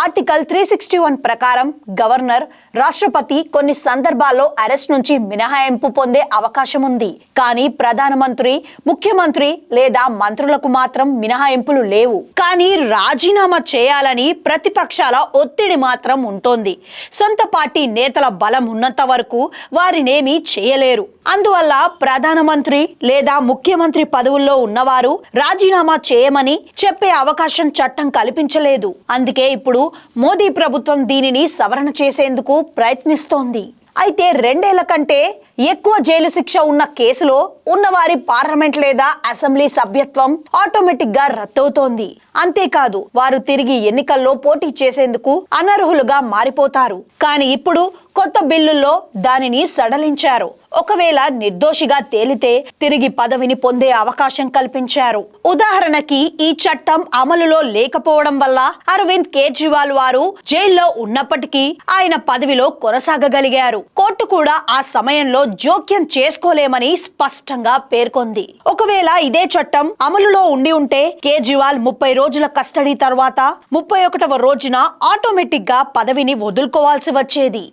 Article three sixty one ప్రకారం governor రాష్ట్రపతి కొన్ని సందర్భాల్లో అరెస్ట్ నుంచి మినహాయింపు పొందే అవకాశం ఉంది కానీ ప్రధానమంత్రి ముఖ్యమంత్రి లేదా మంత్రులకు మాత్రం మినహాయింపులు లేవు. కానీ రాజీనామా చేయాలని ప్రతిపక్షాల ఒత్తిడి మాత్రం ఉంటోంది. సొంత పార్టీ నేతల బలం ఉన్నంత వరకు వారినేమీ చేయలేరు. అందువల్ల ప్రధానమంత్రి లేదా ముఖ్యమంత్రి పదవుల్లో ఉన్నవారు రాజీనామా చేయమని చెప్పే అవకాశం చట్టం కల్పించలేదు. అందుకే ఇప్పుడు మోదీ ప్రభుత్వం దీనిని సవరణ చేసేందుకు ప్రయత్నిస్తోంది. అయితే రెండేళ్ళ కంటే ఎక్కువ జైలు శిక్ష ఉన్న కేసులో ఉన్నవారి పార్లమెంట్ లేదా అసెంబ్లీ సభ్యత్వం ఆటోమేటిక్గా రద్దవుతోంది. అంతేకాదు వారు తిరిగి ఎన్నికల్లో పోటీ చేసేందుకు అనర్హులుగా మారిపోతారు. కానీ ఇప్పుడు కొత్త బిల్లుల్లో దానిని సడలించారు. ఒకవేళ నిర్దోషిగా తేలితే తిరిగి పదవిని పొందే అవకాశం కల్పించారు. ఉదాహరణకి ఈ చట్టం అమలులో లేకపోవడం వల్ల అరవింద్ కేజ్రీవాల్ వారు జైల్లో ఉన్నప్పటికీ ఆయన పదవిలో కొనసాగగలిగారు. కోర్టు కూడా ఆ సమయంలో జోక్యం చేసుకోలేమని స్పష్టంగా పేర్కొంది. ఒకవేళ ఇదే చట్టం అమలులో ఉండి ఉంటే కేజ్రీవాల్ ముప్పై రోజుల కస్టడీ తర్వాత ముప్పై ఒకటవ రోజున ఆటోమేటిక్గా పదవిని వదులుకోవాల్సి వచ్చేది.